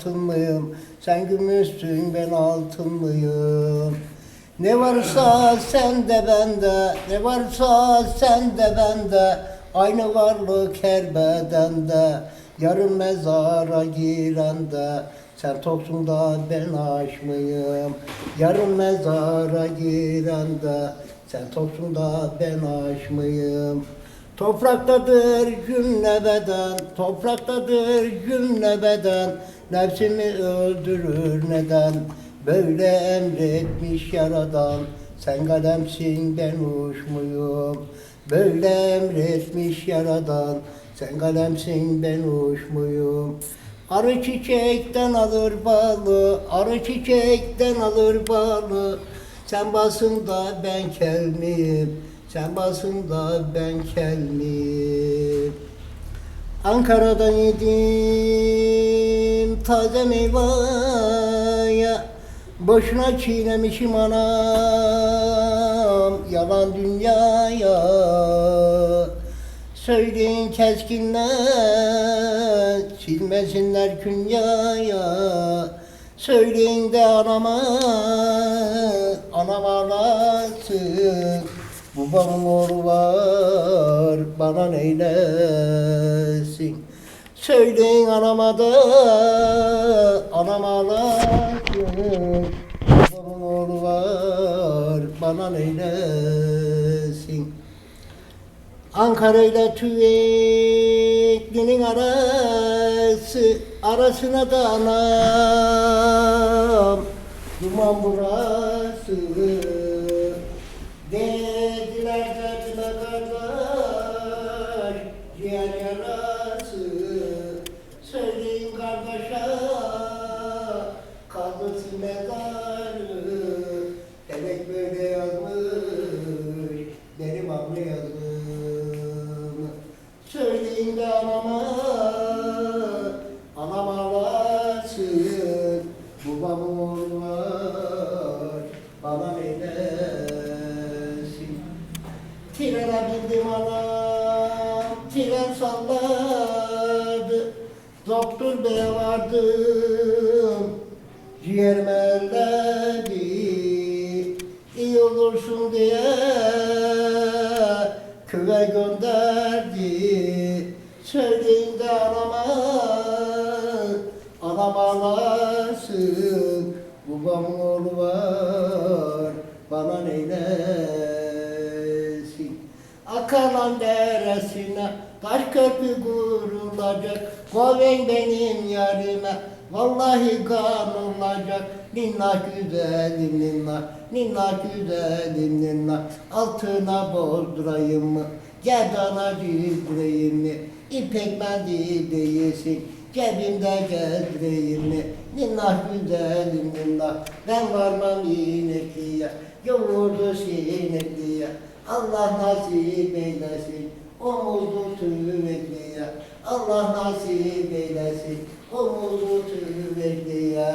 altın mıyım? Sen gümüşsün ben altın mıyım? Ne varsa sen de bende, ne varsa sen de bende. Aynı varlık her bedende. Yarın mezara girende. Sen toksun da ben aç mıyım? Yarın mezara girende. Sen toksun da ben aç mıyım? Topraktadır cümle beden, topraktadır cümle beden. Nefsimi öldürür neden? Böyle emretmiş yaradan. Sen kalemsin ben uçmuyum. Böyle emretmiş yaradan. Sen kalemsin ben uçmuyum. Arı çiçekten alır balı, arı çiçekten alır balı. Sen basın da ben kel miyim? Sen basın da ben kel miyim? Ankara'dan yedim taze meyvaya. Boşuna çiğnemişim anam yalan dünyaya. Söyleyin keskinler silmesinler künyaya. Söyleyin de anama anam ağlasın Babamın oğlu var bana neylesin? Söyleyin anama da anam ağlasın Babamın oğlu var bana neylesin? Ankara ile Tüvekli'nin arası Arasına da anam. Duman burası kardeş Ciğer yarası Söyleyin kardeşe Felek böyle yazmış Benim abla yazmış Söyleyin de anama Anam ağlasın Babamın oğlu var Bana neylesin Trene bindim anam Tren salladı. Doktor bey vardım Ciğerim elledi İyi olursun diye Köye gönderdi. Söyleyin de anama Anam ağlasın. Babamın oğlu var Bana neylesin Akalan deresine Taş köprü kurulacak. Koven benim yarime Vallahi kan olacak. Ninnah güzelim ninnah Ninnah güzelim ninnah Altına bozdurayım mı Gerdana düzdüreyim mi İpek mendil değilsin Cebimde gezdireyim mi Ninnah güzelim ninnah Ben varmam inekliye Yoğurdu sinekliye Allah nasip eylesin. Omuzlu tüvekliye Allah nasip eylesin. Omuzlu tüvekliye